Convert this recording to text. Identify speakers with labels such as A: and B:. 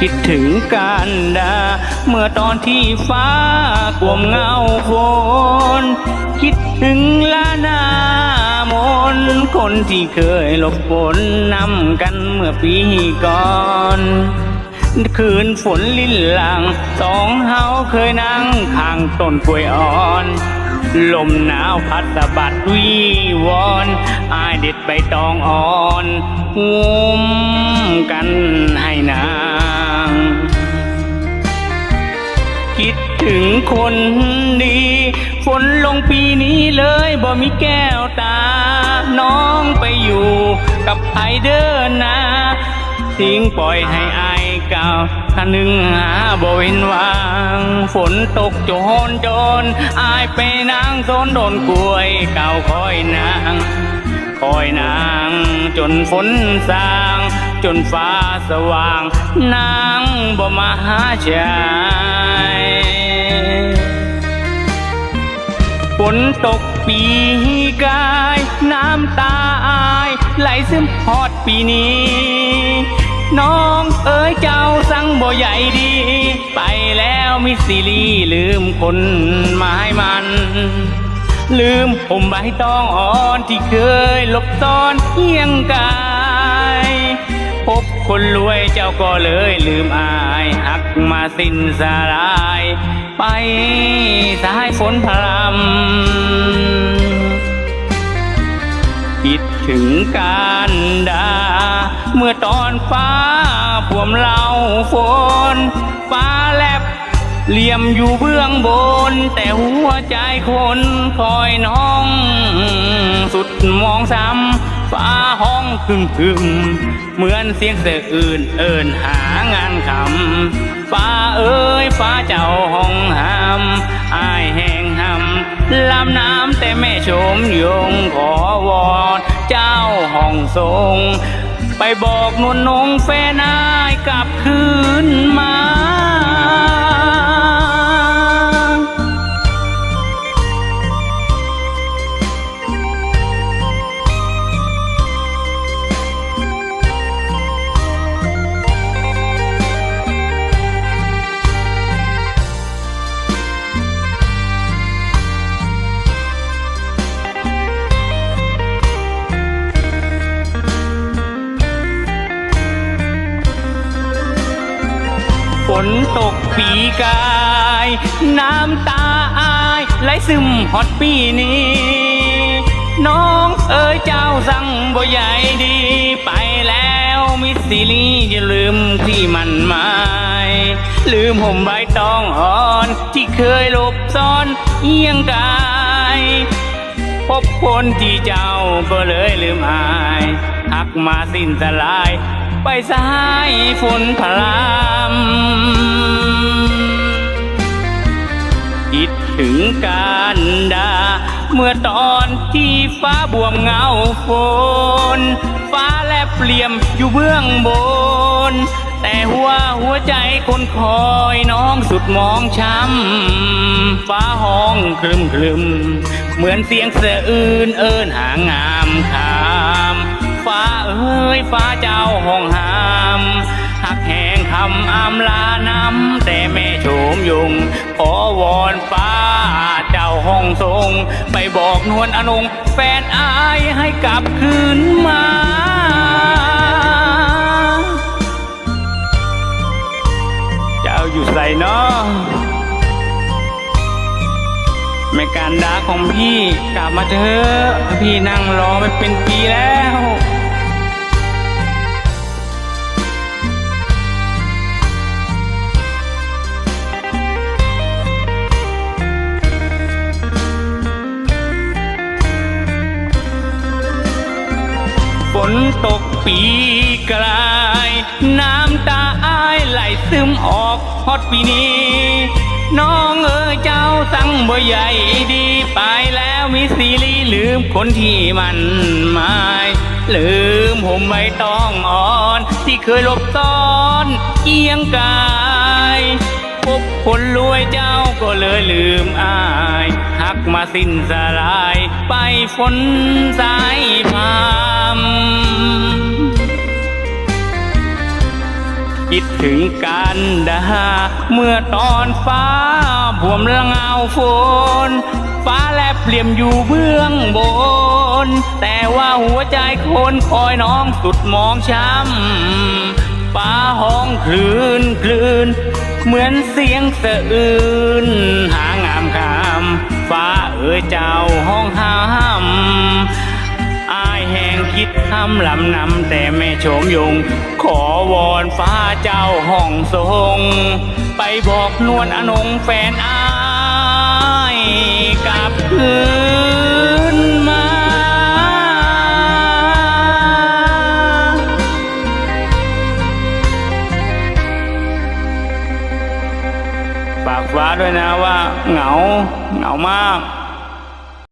A: คิดถึงการดา เมื่อตอนที่ฟ้ากลวมเงาฝนคิดถึงลานามน คนที่เคยหลบฝนนำกันเมื่อปีก่อนคืนฝนลิ้นหลัง สองเฮาเคยนั่งข้างต้นกล้วยอ่อน ลมหนาวพัดสะบัดวีวอนอายเด็ดใบตองอ่อนงุม คนดี ฝนลงปีนี้เลยบ่มีแก้วตา น้องไปอยู่กับไอเดินนาทิ้งปล่อยให้อายเก่าคันหนึ่งหาบ่เห็นวาง ฝนตกโจนโจนอายไปนางโซนโดนกล้วยเก่าคอยนางคอยนางจนฝนสาง จนฟ้าสว่าง นางบ่มาหาชา นตกปีกาย น้ำตาอาย ไหลซึมฮอดปีนี้ น้องเอ๋ยเจ้าสังบ่ใหญ่ดี ไปแล้วมิสซิลีลืมคนหมายมัน ลืมผมใบตองอ่อนที่เคยหลบซ่อนเคียงกายพบ คนรวยเจ้าก็เลยลืมอายหักมาสิ้นสลาย ไปสายฝนพรำคิดถึงการดา เมื่อตอนฟ้าพวมเราฝน ฟ้าแลบเหลี่ยมอยู่เบื้องบน แต่หัวใจคนคอยน้อง สุดมองซ้ำ ฟ้าห้องคึมคึมเหมือนเสียงเสืออื่นเอินหางานคำฟ้าเอ้ยฟ้าเจ้าห้องหามอายแห่งหำลำน้ำแต่แม่ชมยงขอวอนเจ้าห้องทรง ไปบอกนวลนงแฟนายกลับคืนมา ฝนตกปีกาย น้ำตาอายไหลซึมฮอดปีนี้ น้องเอ๋ยเจ้าสั่งบ่ใหญ่ดีไปแล้วมิสซิลีอย่าลืมที่มันหมายลืมห่มใบตองอ่อนที่เคยหลบซ่อนเอียงกายพบคนที่เจ้าก็เลยลืมอายหักมาสิ้นสลาย ไปสายฝนพรามคิดถึงการดา เมื่อตอนที่ฟ้าบวมเงาฝนฟ้าแลบเหลี่ยมอยู่เบื้องบน แต่หัวหัวใจคนคอยน้องสุดมองช้ำ ฟ้าห้องคลึมคลึมเหมือนเสียงเสืออื่นเอินหางามคาม ฟ้าเอ้ยฟ้าเจ้า ห้องหามหักแหงคำอำลานำแต่แม่โฉมยุง ขอวอนฟ้า เจ้าห้องทรง ไปบอกนวลอนงแฟนอายให้กลับคืนมาเจ้าอยู่ใส่เนาะแม่การดาของพี่กลับมาเถอะพี่นั่งรอมาเป็นปีแล้ว ตกปีกลาย น้ำตาอายไหลซึมออกฮอดปีนี้ น้องเอ๋ยเจ้าสั่งบ่ใหญ่ดีไปแล้วมิสซิลีลืมคนที่มันหมายลืมผมใบตองอ่อน ที่เคยหลบซ่อนเอียงกายพบคนรวยเจ้าก็เลยลืมอายหักมาสิ้นสลาย ไปฝนสายพา คิดถึงกันดาเมื่อตอนฟ้าบวมละเงาฝนฟ้าแลบเปลี่ยมอยู่เบื้องบน แต่ว่าหัวใจคนคอยน้องสุดมองช้ำฟ้าห้องคลื่นคลื่น เหมือนเสียงสะอื้นหางามคำฟ้าเอ๋ยเจ้าห้องห้าม แห่งคิดทำลำนำแต่ไม่โฉมยง ขอวอนฟ้าเจ้าห้องทรง ไปบอกนวลอนงแฟนอายกลับคืนมา ฝากฟ้าด้วยนะว่าเหงาเหงามาก